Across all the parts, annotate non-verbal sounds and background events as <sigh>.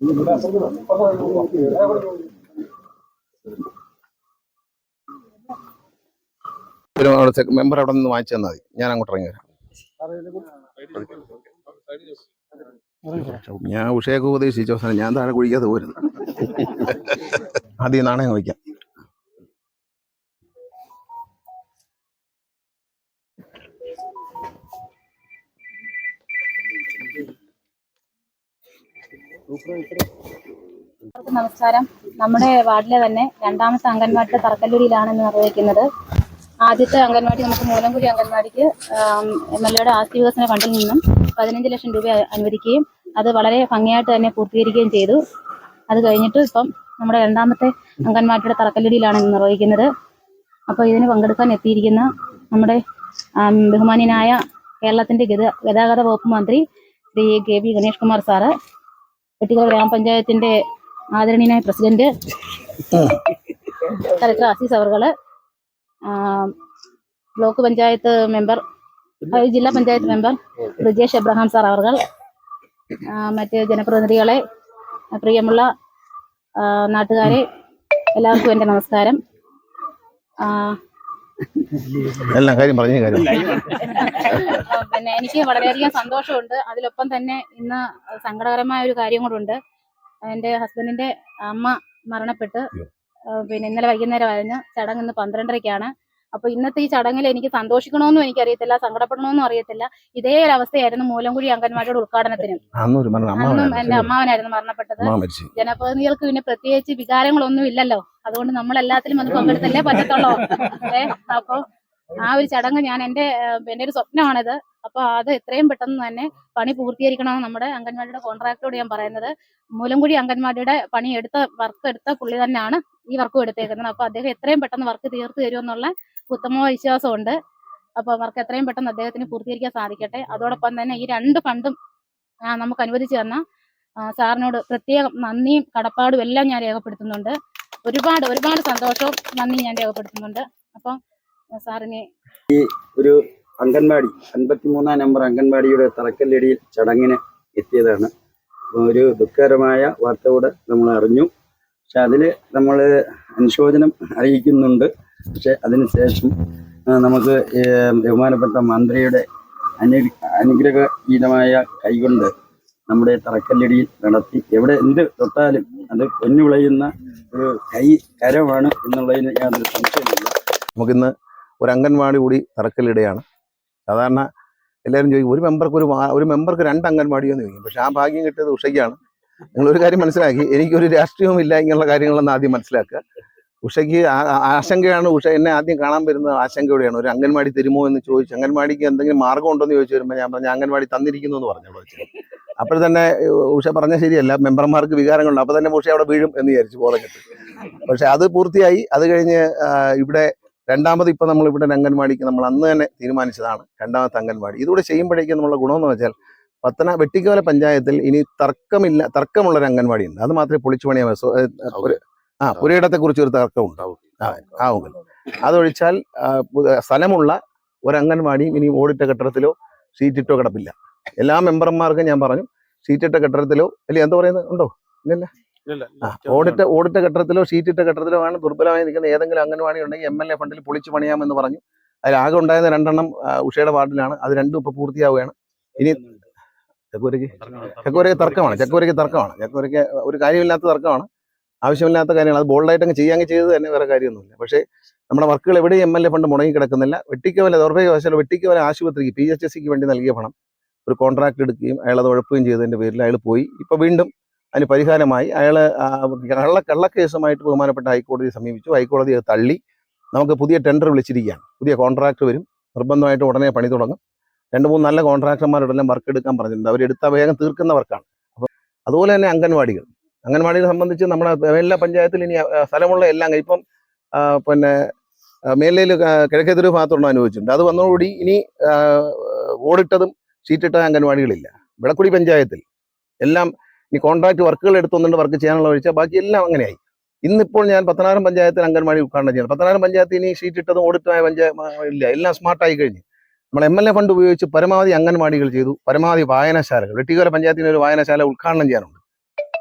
ഒരു മെമ്പർ അവിടെ നിന്ന് വാങ്ങിച്ചു തന്നാൽ മതി. ഞാൻ അങ്ങോട്ട് ഇറങ്ങി വരാം. ഞാൻ ഉഷയൊക്കെ ഉപദേശിച്ചു. അവസാനം ഞാൻ താഴെ കുഴിക്കാതെ പോരുന്നു. <laughs> ആദ്യം നാണയം വയ്ക്കാം നമസ്കാരം. നമ്മുടെ വാർഡിലെ തന്നെ രണ്ടാമത്തെ അംഗൻവാടി തറക്കല്ലൂരിയിലാണ് ഇന്ന് നിർവഹിക്കുന്നത് ആദ്യത്തെ അംഗൻവാടി നമുക്ക് മൂലംകുടി അംഗൻവാടിക്ക് എം എൽ എയുടെ ആസ്തി വികസന ഫണ്ടിൽ നിന്നും പതിനഞ്ച് ലക്ഷം രൂപ അനുവദിക്കുകയും അത് വളരെ ഭംഗിയായിട്ട് തന്നെ പൂർത്തീകരിക്കുകയും ചെയ്തു. അത് കഴിഞ്ഞിട്ട് ഇപ്പം നമ്മുടെ രണ്ടാമത്തെ അംഗൻവാടിയുടെ തറക്കല്ലൂരിയിലാണ് ഇന്ന് നിർവഹിക്കുന്നത് അപ്പോൾ ഇതിന് പങ്കെടുക്കാൻ എത്തിയിരിക്കുന്ന നമ്മുടെ ബഹുമാനിയനായ ഗത ഗതാഗത വകുപ്പ് മന്ത്രി Shri K V Ganesh Kumar sir Vettikkal ഗ്രാമപഞ്ചായത്തിന്റെ ആദരണീയനായ പ്രസിഡന്റ് കലക്ടർ അസീസ് അവർകൾ ബ്ലോക്ക് പഞ്ചായത്ത് മെമ്പർ ജില്ലാ പഞ്ചായത്ത് മെമ്പർ ബ്രിജേഷ് എബ്രഹാം സാർ അവർകൾ ആ, മറ്റ് ജനപ്രതിനിധികളെ പ്രിയമുള്ള നാട്ടുകാരെ എല്ലാവർക്കും എന്റെ നമസ്കാരം. എല്ലാം കാര്യം പറഞ്ഞ കാര്യം. പിന്നെ എനിക്ക് വളരെയധികം സന്തോഷമുണ്ട്. അതിലൊപ്പം തന്നെ ഇന്ന് സങ്കടകരമായ ഒരു കാര്യം കൂടെ എന്റെ ഹസ്ബൻഡിന്റെ അമ്മ മരണപ്പെട്ട് പിന്നെ ഇന്നലെ വൈകുന്നേരം വൈകുന്നേരമായിരുന്നു. ചടങ്ങ് ഇന്ന് പന്ത്രണ്ടരയ്ക്കാണ്. അപ്പൊ ഇന്നത്തെ ഈ ചടങ്ങിൽ എനിക്ക് സന്തോഷിക്കണമെന്നും എനിക്കറിയത്തില്ല സങ്കടപ്പെടണമെന്നും അറിയത്തില്ല. ഇതേ ഒരു അവസ്ഥയായിരുന്നു മൂലംകുഴി അംഗൻവാടിയുടെ ഉദ്ഘാടനത്തിന്. അന്നും എന്റെ അമ്മ അമ്മാവനായിരുന്നു. മരണപ്പെട്ടത്. ജനപ്രതിനിധികൾക്ക് പിന്നെ പ്രത്യേകിച്ച് വികാരങ്ങളൊന്നും ഇല്ലല്ലോ. അതുകൊണ്ട് നമ്മൾ എല്ലാത്തിലും അത് പങ്കെടുത്തല്ലേ പറ്റത്തുള്ളൂ. ഏ അപ്പൊ ആ ഒരു ചടങ്ങ് ഞാൻ എന്റെ എന്റെ ഒരു സ്വപ്നമാണിത്. അപ്പൊ അത് എത്രയും പെട്ടെന്ന് തന്നെ പണി പൂർത്തീകരിക്കണമെന്ന് നമ്മുടെ അംഗൻവാടിയുടെ കോൺട്രാക്ടറോട് ഞാൻ പറയുന്നത്. മൂലംകുഴി അംഗൻവാടിയുടെ പണി എടുത്ത വർക്ക് എടുത്ത പുള്ളി തന്നെയാണ് ഈ വർക്കും എടുത്തേക്കുന്നത്. അപ്പൊ അദ്ദേഹം എത്രയും പെട്ടെന്ന് വർക്ക് തീർത്തു തരുമെന്നുള്ള ഉത്തമ വിശ്വാസമുണ്ട്. അപ്പോൾ അവർക്ക് എത്രയും പെട്ടെന്ന് അദ്ദേഹത്തിന് പൂർത്തീകരിക്കാൻ സാധിക്കട്ടെ. അതോടൊപ്പം തന്നെ ഈ രണ്ട് ഫണ്ടും നമുക്ക് അനുവദിച്ചു തന്ന സാറിനോട് പ്രത്യേകം നന്ദിയും കടപ്പാടും എല്ലാം ഞാൻ രേഖപ്പെടുത്തുന്നുണ്ട്. ഒരുപാട് ഒരുപാട് സന്തോഷവും നന്ദി ഞാൻ രേഖപ്പെടുത്തുന്നുണ്ട്. അപ്പം സാറിനെ ഈ ഒരു അംഗൻവാടി അൻപത്തിമൂന്നാം നമ്പർ അംഗൻവാടിയുടെ തറക്കല്ലടിയിൽ ചടങ്ങിന് എത്തിയതാണ്. ഒരു ദുഃഖകരമായ വാർത്ത കൂടെ നമ്മൾ അറിഞ്ഞു. പക്ഷെ അതിൽ നമ്മൾ അനുശോചനം അറിയിക്കുന്നുണ്ട്. പക്ഷെ അതിനുശേഷം നമുക്ക് ബഹുമാനപ്പെട്ട മന്ത്രിയുടെ അനു അനുഗ്രഹീതമായ കൈകൊണ്ട് നമ്മുടെ തറക്കല്ലടിയിൽ നടത്തി എവിടെ എന്ത് തൊട്ടാലും അത് പൊന്നു വിളയുന്ന ഒരു കൈ കരമാണ് എന്നുള്ളതിന് യാതൊരു സംശയമില്ല നമുക്കിന്ന് ഒരു അംഗൻവാടി കൂടി തറക്കല്ലിടുകയാണ് സാധാരണ എല്ലാവരും ചോദിക്കും ഒരു മെമ്പർക്ക് ഒരു ഒരു മെമ്പർക്ക് രണ്ട് അംഗൻവാടിയോ എന്ന് ചോദിക്കും. പക്ഷെ ആ ഭാഗ്യം കിട്ടിയത് ഉഷയ്ക്കാണ്. നിങ്ങളൊരു കാര്യം മനസ്സിലാക്കി എനിക്കൊരു രാഷ്ട്രീയവും ഇല്ല ഇങ്ങനെയുള്ള കാര്യങ്ങളെന്ന് ആദ്യം മനസ്സിലാക്കുക. ഉഷയ്ക്ക് ആശങ്കയാണ് ഉഷ എന്നെ ആദ്യം കാണാൻ വരുന്നത് ആശങ്കയോടെയാണ്. ഒരു അംഗൻവാടി തരുമോ എന്ന് ചോദിച്ചു അംഗൻവാടിക്ക് എന്തെങ്കിലും മാർഗം ഉണ്ടോ എന്ന് ചോദിച്ചു വരുമ്പോൾ ഞാൻ പറഞ്ഞു അംഗൻവാടി തന്നിരിക്കുന്നു എന്ന് പറഞ്ഞു അവിടെ അപ്പോൾ തന്നെ ഉഷ പറഞ്ഞ ശരിയല്ല മെമ്പർമാർക്ക് വികാരങ്ങളുണ്ട്. അപ്പോൾ തന്നെ ഉഷ അവിടെ വീഴും എന്ന് വിചാരിച്ചു ബോധം കെട്ട്. പക്ഷെ അത് പൂർത്തിയായി. അത് കഴിഞ്ഞ് ഇവിടെ രണ്ടാമത് ഇപ്പം നമ്മൾ ഇവിടെ അംഗൻവാടിക്ക് നമ്മൾ അന്ന് തന്നെ തീരുമാനിച്ചതാണ് രണ്ടാമത്തെ അംഗൻവാടി. ഇതുകൂടെ ചെയ്യുമ്പോഴേക്കും നമ്മളുടെ ഗുണമെന്ന് വെച്ചാൽ പത്തന വെട്ടിക്കോല പഞ്ചായത്തിൽ ഇനി തർക്കമില്ല തർക്കമുള്ളൊരു അംഗൻവാടി ഉണ്ട് അത് മാത്രമേ പൊളിച്ചു പണിയാൻ ആ പുരയിടത്തെ കുറിച്ച് ഒരു തർക്കം ഉണ്ടാവും. അതൊഴിച്ചാൽ സ്ഥലമുള്ള ഒരു അംഗൻവാടിയും ഇനി ഓടിട്ട കെട്ടിടത്തിലോ സീറ്റിട്ടോ കിടപ്പില്ല. എല്ലാ മെമ്പർമാർക്കും ഞാൻ പറഞ്ഞു സീറ്റിട്ട കെട്ടിടത്തിലോ അല്ലെ എന്താ പറയുന്നത്? ഉണ്ടോ? ഇല്ലല്ല? ഓടിട്ട ഓടിട്ട കെട്ടിടത്തിലോ സീറ്റിട്ട കെട്ടിടത്തിലോ ആണ് ദുർബലമായി നിൽക്കുന്ന ഏതെങ്കിലും അംഗൻവാടി ഉണ്ടെങ്കിൽ എം എൽ എ ഫണ്ടിൽ പൊളിച്ചു പണിയാമെന്ന് പറഞ്ഞു. അതിൽ ആകെ ഉണ്ടായിരുന്ന രണ്ടെണ്ണം ഉഷയുടെ വാർഡിലാണ്. അത് രണ്ടും ഇപ്പൊ പൂർത്തിയാവുകയാണ്. ഇനി ചക്കൂരയ്ക്ക് ചക്കൂരയ്ക്ക് തർക്കമാണ് ചക്കൂരയ്ക്ക് തർക്കമാണ്. ചക്കൂരയ്ക്ക് ഒരു കാര്യമില്ലാത്ത തർക്കമാണ്. ആവശ്യമില്ലാത്ത കാര്യങ്ങൾ. അത് ബോൾഡായിട്ട് അങ്ങ് ചെയ്യാമെങ്കിൽ ചെയ്തത് തന്നെ വേറെ കാര്യമൊന്നുമില്ല. പക്ഷേ നമ്മുടെ വർക്കുകൾ എവിടെയും എം എൽ എ ഫണ്ട് മുടങ്ങി കിടക്കുന്നില്ല വെട്ടിക്കവല ദൗർഭാഗ്യവശാൽ വെട്ടിക്കവല ആശുപത്രിക്ക് പി എച്ച് എസ് സിക്ക് വേണ്ടി നൽകിയ പണം ഒരു കോൺട്രാക്ട് എടുക്കുകയും അയാൾ അത് ഉഴപ്പുകയും ചെയ്തതിന്റെ പേരിൽ അയാൾ പോയി. ഇപ്പോൾ വീണ്ടും അതിന് പരിഹാരമായി അയാൾ കള്ള കള്ളക്കേസുമായിട്ട് ബഹുമാനപ്പെട്ട ഹൈക്കോടതിയെ സമീപിച്ചു. ഹൈക്കോടതി അത് തള്ളി. നമുക്ക് പുതിയ ടെൻഡർ വിളിച്ചിരിക്കുകയാണ്. പുതിയ കോൺട്രാക്ട് വരും. നിർബന്ധമായിട്ട് ഉടനെ പണി തുടങ്ങും. രണ്ട് മൂന്ന് നല്ല കോൺട്രാക്ടർമാരോടെല്ലാം വർക്ക് എടുക്കാൻ പറഞ്ഞിട്ടുണ്ട്. അവരെടുത്ത വേഗം തീർക്കുന്ന വർക്കാണ് അപ്പോൾ അതുപോലെ തന്നെ അംഗൻവാടികൾ. അംഗൻവാടികളെ സംബന്ധിച്ച് നമ്മുടെ എല്ലാ പഞ്ചായത്തിൽ ഇനി സ്ഥലമുള്ള എല്ലാം ഇപ്പം പിന്നെ മേലയിൽ കിഴക്കേതൊരു ഭാഗത്തുള്ള അനുഭവിച്ചിട്ടുണ്ട് അത് വന്നതോടുകൂടി ഇനി ഓടിട്ടതും ഷീറ്റിട്ട അംഗൻവാടികളില്ല. വിളക്കുടി പഞ്ചായത്തിൽ എല്ലാം ഇനി കോൺട്രാക്ട് വർക്കുകൾ എടുത്തുകൊണ്ട് വർക്ക് ചെയ്യാനുള്ള ഒഴിച്ചാൽ ബാക്കി എല്ലാം അങ്ങനെയായി. ഇന്നിപ്പോൾ ഞാൻ പത്തനായിരം പഞ്ചായത്തിൽ അംഗൻവാടി ഉദ്ഘാടനം ചെയ്യണം പത്തനായിരം പഞ്ചായത്ത് ഇനി ഷീറ്റ് ഇട്ടതും ഓടിട്ടമായ പഞ്ചായത്ത് ഇല്ല എല്ലാം സ്മാർട്ടായി കഴിഞ്ഞു. നമ്മൾ എം എൽ എ ഫണ്ട് ഉപയോഗിച്ച് പരമാവധി അംഗൻവാടികൾ ചെയ്തു. പരമാവധി വായനശാലകൾ. വെട്ടിക്കോല പഞ്ചായത്തിന് ഒരു വായനശാല ഉദ്ഘാടനം ചെയ്യാനുണ്ട്.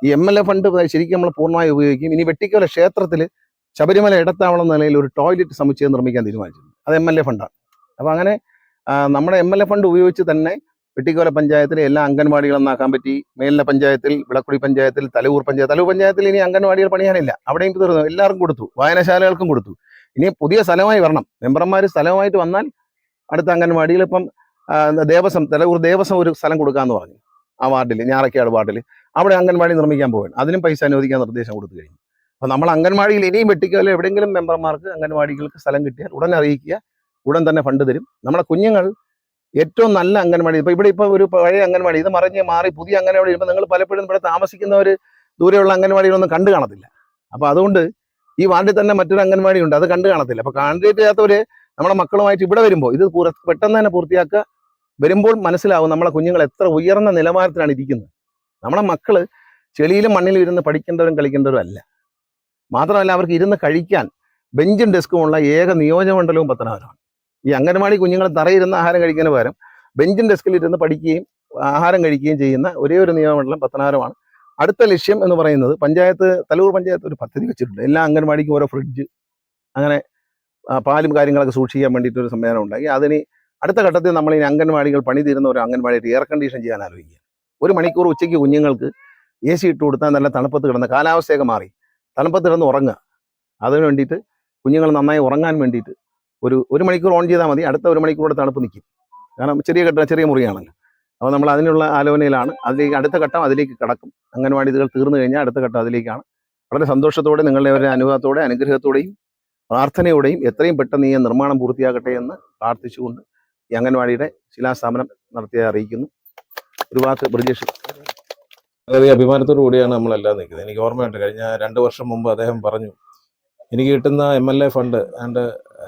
ഈ എം എൽ എ ഫണ്ട് ശരിക്കും നമ്മൾ പൂർണമായി ഉപയോഗിക്കും ഇനി വെട്ടിക്കോല ക്ഷേത്രത്തിൽ ശബരിമല ഇടത്താവളം എന്ന നിലയിൽ ഒരു ടോയ്ലറ്റ് സമുച്ചയം നിർമ്മിക്കാൻ തീരുമാനിച്ചിട്ടുണ്ട്. അത് എം എൽ എ ഫണ്ടാണ് അപ്പോൾ അങ്ങനെ നമ്മുടെ എം എൽ എ ഫണ്ട് ഉപയോഗിച്ച് തന്നെ വെട്ടിക്കോല പഞ്ചായത്തിലെ എല്ലാ അംഗൻവാടികളും നാക്കാൻ പറ്റി. മേലിന പഞ്ചായത്തിൽ വിളക്കുടി പഞ്ചായത്തിൽ തലവൂർ പഞ്ചായത്ത് തലവൂർ പഞ്ചായത്തിൽ ഇനി അംഗൻവാടികൾ പണിയാനില്ല. അവിടെയും തീർന്നു. എല്ലാവർക്കും കൊടുത്തു. വായനശാലകൾക്കും കൊടുത്തു. ഇനി പുതിയ സ്ഥലമായി വരണം. മെമ്പർമാർ സ്ഥലമായിട്ട് വന്നാൽ അടുത്ത അംഗൻവാടിയിൽ ഇപ്പം ദേവസ്വം തലവൂർ ദേവസ്വം ഒരു സ്ഥലം കൊടുക്കാമെന്ന് പറഞ്ഞു. ആ വാർഡിൽ ഞാറക്കാട് വാർഡിൽ അവിടെ അംഗൻവാടി നിർമ്മിക്കാൻ പോവുകയാണ് അതിനും പൈസ അനുവദിക്കാൻ നിർദ്ദേശം കൊടുത്തു കഴിഞ്ഞു. അപ്പോൾ നമ്മൾ അംഗൻവാടിയിൽ ഇനിയും വെട്ടിക്കോല എവിടെയെങ്കിലും മെമ്പർമാർക്ക് അംഗൻവാടികൾക്ക് സ്ഥലം കിട്ടിയാൽ ഉടൻ അറിയിക്കുക. ഉടൻ തന്നെ ഫണ്ട് തരും. നമ്മുടെ കുഞ്ഞുങ്ങൾ ഏറ്റവും നല്ല അംഗൻവാടി. ഇപ്പൊ ഇവിടെ ഇപ്പൊ ഒരു പഴയ അംഗൻവാടി. ഇത് മറിഞ്ഞ് മാറി പുതിയ അംഗൻവാടി ഇപ്പൊ നിങ്ങൾ പലപ്പോഴും ഇവിടെ താമസിക്കുന്നവർ ദൂരെയുള്ള അംഗൻവാടികളൊന്നും കണ്ടു കാണത്തില്ല. അപ്പോൾ അതുകൊണ്ട് ഈ വാർഡിൽ തന്നെ മറ്റൊരു അംഗൻവാടി ഉണ്ട്. അത് കണ്ടു കാണത്തില്ല. അപ്പോൾ ചെയ്യാത്തവര് നമ്മുടെ മക്കളുമായിട്ട് ഇവിടെ വരുമ്പോൾ ഇത് പെട്ടെന്ന് തന്നെ പൂർത്തിയാക്കുക. വരുമ്പോൾ മനസ്സിലാവും നമ്മളെ കുഞ്ഞുങ്ങൾ എത്ര ഉയർന്ന നിലവാരത്തിലാണ് ഇരിക്കുന്നത്. നമ്മളെ മക്കൾ ചെളിയിലും മണ്ണിലും ഇരുന്ന് പഠിക്കേണ്ടവരും കളിക്കേണ്ടവരും അല്ല. മാത്രമല്ല അവർക്ക് ഇരുന്ന് കഴിക്കാൻ ബെഞ്ചും ഡെസ്കും ഉള്ള ഏക നിയോജകമണ്ഡലവും പത്തനാപുരമാണ്. ഈ അംഗൻവാടി കുഞ്ഞുങ്ങൾ തറയിരുന്ന് ആഹാരം കഴിക്കുന്ന പകരം ബെഞ്ചും ഡെസ്കിൽ ഇരുന്ന് പഠിക്കുകയും ആഹാരം കഴിക്കുകയും ചെയ്യുന്ന ഒരേ ഒരു നിയോജകമണ്ഡലം പത്തനാപുരമാണ്. അടുത്ത ലക്ഷ്യം എന്ന് പറയുന്നത് പഞ്ചായത്ത് തലൂർ പഞ്ചായത്ത് ഒരു പദ്ധതി വെച്ചിട്ടുണ്ട്. എല്ലാ അംഗൻവാടിക്കും ഓരോ ഫ്രിഡ്ജ് അങ്ങനെ പാലും കാര്യങ്ങളൊക്കെ സൂക്ഷിക്കാൻ വേണ്ടിയിട്ട് ഒരു സംവിധാനം ഉണ്ടാക്കി. അതിന് അടുത്ത ഘട്ടത്തിൽ നമ്മൾ ഇനി അംഗൻവാടികൾ പണി തീരുന്ന ഒരു അംഗൻവാടിയായിട്ട് എയർ കണ്ടീഷൻ ചെയ്യാൻ ആലോചിക്കുക ഒരു മണിക്കൂർ ഉച്ചയ്ക്ക് കുഞ്ഞുങ്ങൾക്ക് എ സി ഇട്ട് കൊടുത്താൽ നല്ല തണുപ്പത്ത് കിടന്ന് കാലാവസ്ഥയൊക്കെ മാറി. തണുപ്പത്ത് കിടന്ന് ഉറങ്ങുക. അതിന് വേണ്ടിയിട്ട് കുഞ്ഞുങ്ങൾ നന്നായി ഉറങ്ങാൻ വേണ്ടിയിട്ട് ഒരു ഒരു മണിക്കൂർ ഓൺ ചെയ്താൽ മതി. അടുത്ത ഒരു മണിക്കൂറോടെ തണുപ്പ് നിൽക്കും. കാരണം ചെറിയ ഘട്ടം ചെറിയ മുറിയാണല്ലോ. അപ്പോൾ നമ്മൾ അതിനുള്ള ആലോചനയിലാണ്. അതിലേക്ക് അടുത്ത ഘട്ടം അതിലേക്ക് കടക്കും. ഇതുകൾ തീർന്നു കഴിഞ്ഞാൽ അടുത്ത ഘട്ടം അതിലേക്കാണ്. വളരെ സന്തോഷത്തോടെ നിങ്ങളുടെ ഒരു അനുഭവത്തോടെ അനുഗ്രഹത്തോടെയും പ്രാർത്ഥനയോടെയും എത്രയും പെട്ടെന്ന് ഈ നിർമ്മാണം പൂർത്തിയാകട്ടെ എന്ന് പ്രാർത്ഥിച്ചുകൊണ്ട് ഈ അംഗൻവാടിയുടെ ശിലാസ്ഥാപനം നടത്തിയ അറിയിക്കുന്നു. ഒരു വാക്ക് ബ്രിജേഷ് വളരെ അഭിമാനത്തോടു കൂടിയാണ് നമ്മളെല്ലാം നിൽക്കുന്നത്. എനിക്ക് ഓർമ്മയുണ്ട് കഴിഞ്ഞ രണ്ട് വർഷം മുമ്പ് അദ്ദേഹം പറഞ്ഞു എനിക്ക് കിട്ടുന്ന എം എൽ എ ഫണ്ട് ഏതാണ്ട്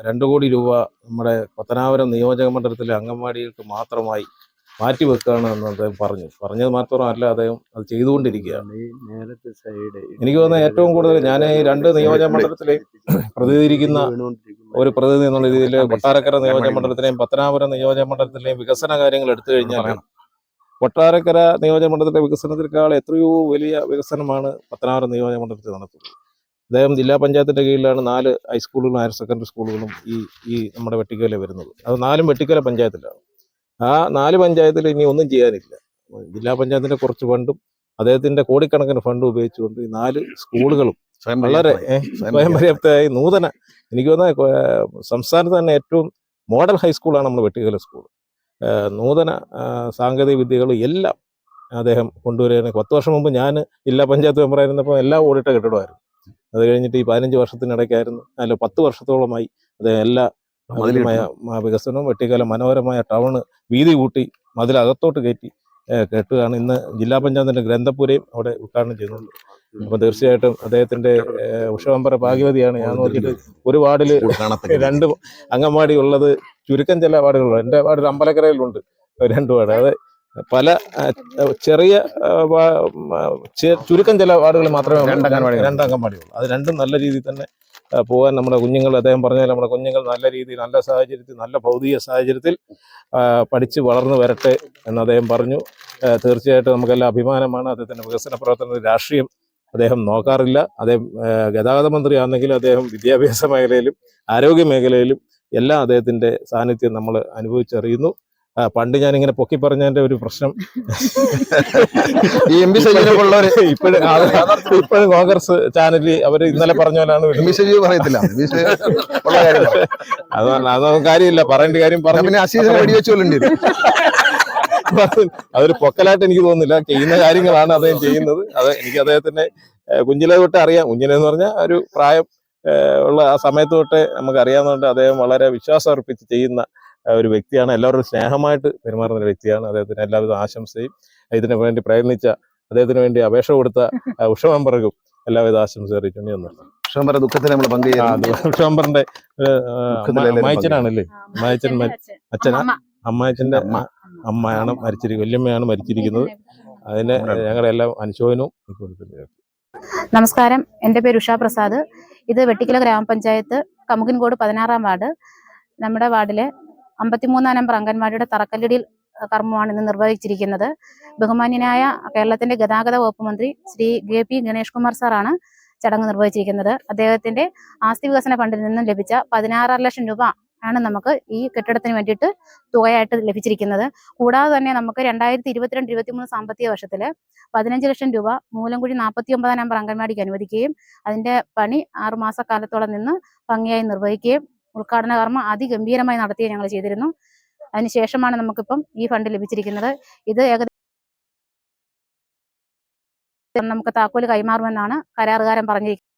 രണ്ട് കോടി രൂപ നമ്മുടെ പത്തനാപുരം നിയോജക മണ്ഡലത്തിലെ അംഗൻവാടികൾക്ക് മാത്രമായി മാറ്റിവെക്കുകയാണ് എന്ന് അദ്ദേഹം പറഞ്ഞു. പറഞ്ഞത് മാത്രമല്ല അദ്ദേഹം അത് ചെയ്തുകൊണ്ടിരിക്കുകയാണ്. നേരത്തെ സൈഡ് എനിക്ക് തോന്നുന്ന ഏറ്റവും കൂടുതൽ ഞാൻ ഈ രണ്ട് നിയോജക മണ്ഡലത്തിലെയും പ്രതിനിധീകരിക്കുന്ന ഒരു പ്രതിനിധി എന്നുള്ള രീതിയിൽ കൊട്ടാരക്കര നിയോജക മണ്ഡലത്തിലെയും പത്തനാപുരം നിയോജക മണ്ഡലത്തിലെയും വികസന കാര്യങ്ങൾ എടുത്തു കഴിഞ്ഞാൽ. കൊട്ടാരക്കര നിയോജക മണ്ഡലത്തിലെ വികസനത്തിനേക്കാൾ എത്രയോ വലിയ വികസനമാണ് പത്തനാപുരം നിയോജക മണ്ഡലത്തിൽ നടത്തുന്നത് അദ്ദേഹം ജില്ലാ പഞ്ചായത്തിന്റെ കീഴിലാണ് നാല് ഹൈസ്കൂളുകളും ഹയർ സെക്കൻഡറി സ്കൂളുകളും ഈ ഈ നമ്മുടെ വെട്ടിക്കല വരുന്നത്. അത് നാലും വെട്ടിക്കല പഞ്ചായത്തിലാണ്. ആ നാല് പഞ്ചായത്തിൽ ഇനി ഒന്നും ചെയ്യാനില്ല. ജില്ലാ പഞ്ചായത്തിന്റെ കുറച്ച് ഫണ്ടും അദ്ദേഹത്തിന്റെ കോടിക്കണക്കിന് ഫണ്ട് ഉപയോഗിച്ചുകൊണ്ട് ഈ നാല് സ്കൂളുകളും വളരെ സ്വയം പര്യാപ്തമായി. നൂതന എനിക്ക് തോന്നുന്നത് ഏഹ്, സംസ്ഥാനത്ത് തന്നെ ഏറ്റവും മോഡൽ ഹൈസ്കൂളാണ് നമ്മൾ വെട്ടിക്കല സ്കൂൾ നൂതന സാങ്കേതിക വിദ്യകൾ എല്ലാം അദ്ദേഹം കൊണ്ടുവരികയാണ് പത്ത് വർഷം മുമ്പ് ഞാൻ ജില്ലാ പഞ്ചായത്ത് മെമ്പറായിരുന്നപ്പോൾ എല്ലാം ഓടിട്ട കെട്ടിടമായിരുന്നു അത് കഴിഞ്ഞിട്ട് ഈ പതിനഞ്ച് വർഷത്തിനിടയ്ക്കായിരുന്നു അല്ല പത്ത് വർഷത്തോളമായി അദ്ദേഹം എല്ലാ മതിലുമായ വികസനവും വെട്ടിക്കാല മനോഹരമായ ടൗണ് വീതി കൂട്ടി മതിലകത്തോട്ട് കയറ്റി കെട്ടുകയാണ് ഇന്ന് ജില്ലാ പഞ്ചായത്തിന്റെ ഗ്രന്ഥപുരയും അവിടെ ഉദ്ഘാടനം ചെയ്യുന്നുണ്ട്. അപ്പൊ തീർച്ചയായിട്ടും അദ്ദേഹത്തിന്റെ ഏഹ്, ഉഷവമ്പര ഭാഗ്യവതിയാണ്. ഞാൻ നോക്കിയിട്ട് ഒരു വാർഡിൽ രണ്ട് അംഗൻവാടി ഉള്ളത് ചുരുക്കം ചില വാർഡുകളുണ്ട്. എന്റെ വാർഡിൽ അമ്പലക്കരയിലുണ്ട്. രണ്ട് വാർഡ്. അത് പല ചെറിയ ചുരുക്കം ചില വാർഡുകൾ മാത്രമേ രണ്ട് അംഗൻവാടി രണ്ട് അംഗൻവാടിയുള്ളൂ അത് രണ്ടും നല്ല രീതിയിൽ തന്നെ പോകാൻ നമ്മുടെ കുഞ്ഞുങ്ങൾ അദ്ദേഹം പറഞ്ഞാൽ നമ്മുടെ കുഞ്ഞുങ്ങൾ നല്ല രീതിയിൽ നല്ല സാഹചര്യത്തിൽ നല്ല ഭൗതിക സാഹചര്യത്തിൽ പഠിച്ച് വളർന്നു വരട്ടെ എന്ന് അദ്ദേഹം പറഞ്ഞു. തീർച്ചയായിട്ടും നമുക്കെല്ലാം അഭിമാനമാണ്. അദ്ദേഹത്തിന്റെ വികസന പ്രവർത്തനത്തിൽ രാഷ്ട്രീയം അദ്ദേഹം നോക്കാറില്ല. അദ്ദേഹം ഗതാഗത മന്ത്രിയാണെങ്കിൽ അദ്ദേഹം വിദ്യാഭ്യാസ മേഖലയിലും ആരോഗ്യ മേഖലയിലും എല്ലാം അദ്ദേഹത്തിന്റെ സാന്നിധ്യം നമ്മൾ അനുഭവിച്ചറിയുന്നു. പണ്ട് ഞാൻ ഇങ്ങനെ പൊക്കി പറഞ്ഞതിന്റെ ഒരു പ്രശ്നം. ഈ എം പി സജീവ് ഉള്ളവര് <laughs> ഇപ്പോഴും ഇപ്പോഴും കോൺഗ്രസ് ചാനലിൽ അവർ ഇന്നലെ പറഞ്ഞ പോലാണ് എം പി സജീവ് പറയത്തില്ല. അതാണ് അതൊന്നും കാര്യമില്ല. പറയേണ്ട കാര്യം പറഞ്ഞു. പിന്നെ അസീസിനെ വെടിവെച്ച് കൊല്ലേണ്ടി വരും. അതൊരു പൊക്കലായിട്ട് എനിക്ക് തോന്നുന്നില്ല. ചെയ്യുന്ന കാര്യങ്ങളാണ് അദ്ദേഹം ചെയ്യുന്നത്. അത് എനിക്ക് അദ്ദേഹത്തിന്റെ കുഞ്ഞിലെ തൊട്ട് അറിയാം. കുഞ്ഞിലെ എന്ന് പറഞ്ഞാൽ ഒരു പ്രായം ഉള്ള ആ സമയത്ത് തൊട്ടേ നമുക്ക് അറിയാവുന്നതുകൊണ്ട് അദ്ദേഹം വളരെ വിശ്വാസം അർപ്പിച്ച് ചെയ്യുന്ന ഒരു വ്യക്തിയാണ്. എല്ലാവരും സ്നേഹമായിട്ട് പെരുമാറുന്ന ഒരു വ്യക്തിയാണ് അദ്ദേഹത്തിന് എല്ലാവിധ ആശംസയും. ഇതിനു വേണ്ടി പ്രയത്നിച്ച അദ്ദേഹത്തിന് വേണ്ടി അപേക്ഷ കൊടുത്ത ഉഷ മെമ്പർക്കും എല്ലാവിധ ആശംസ ഞാൻ നിർത്തുന്നു. ക്ഷമര ദുഃഖത്തിൽ നമ്മൾ ആ, പങ്കുചേരുന്നു അത് ഉഷ മെമ്പറിന്റെ ദുഃഖത്തിലെല്ലാവരും അമ്മായച്ചനാണല്ലേ അമ്മായച്ചൻ അച്ഛനാ? അമ്മ. അമ്മായച്ചന്റെ അമ്മ. അമ്മയാണ് മരിച്ചിരിക്കുന്നത് വല്യമ്മയാണ് മരിച്ചിരിക്കുന്നത്. അതിന് ഞങ്ങളുടെ എല്ലാം അനുശോചനവും നമസ്കാരം. എന്റെ പേര് ഉഷാ പ്രസാദ്. ഇത് വെട്ടിക്കല ഗ്രാമപഞ്ചായത്ത് കമുകിൻകോട് പതിനാറാം വാർഡ്. നമ്മുടെ വാർഡിലെ അമ്പത്തിമൂന്നാം നമ്പർ അംഗൻവാടിയുടെ തറക്കല്ലിടിയിൽ കർമ്മമാണ് ഇന്ന് നിർവഹിച്ചിരിക്കുന്നത്. ബഹുമാന്യനായ കേരളത്തിന്റെ ഗതാഗത വകുപ്പ് മന്ത്രി ശ്രീ കെ പി ഗണേഷ് കുമാർ സാറാണ് ചടങ്ങ് നിർവഹിച്ചിരിക്കുന്നത്. അദ്ദേഹത്തിന്റെ ആസ്തി വികസന ഫണ്ടിൽ നിന്നും ലഭിച്ച പതിനാറര ലക്ഷം രൂപ ആണ് നമുക്ക് ഈ കെട്ടിടത്തിന് വേണ്ടിയിട്ട് തുകയായിട്ട് ലഭിച്ചിരിക്കുന്നത്. കൂടാതെ തന്നെ നമുക്ക് രണ്ടായിരത്തി ഇരുപത്തിരണ്ട് ഇരുപത്തിമൂന്ന് സാമ്പത്തിക വർഷത്തിൽ പതിനഞ്ച് ലക്ഷം രൂപ മൂലംകുഴി നാൽപ്പത്തി ഒമ്പതാം നമ്പർ അംഗൻവാടിക്ക് അനുവദിക്കുകയും അതിന്റെ പണി ആറുമാസ കാലത്തോളം നിന്ന് ഭംഗിയായി നിർവഹിക്കുകയും ഉദ്ഘാടന കർമ്മം അതിഗംഭീരമായി നടത്തുകയും ഞങ്ങൾ ചെയ്തിരുന്നു. അതിനുശേഷമാണ് നമുക്കിപ്പം ഈ ഫണ്ട് ലഭിച്ചിരിക്കുന്നത്. ഇത് ഏകദേശം നമുക്ക് താക്കോൽ കൈമാറുമെന്നാണ് കരാറുകാരൻ പറഞ്ഞിരിക്കുന്നത്.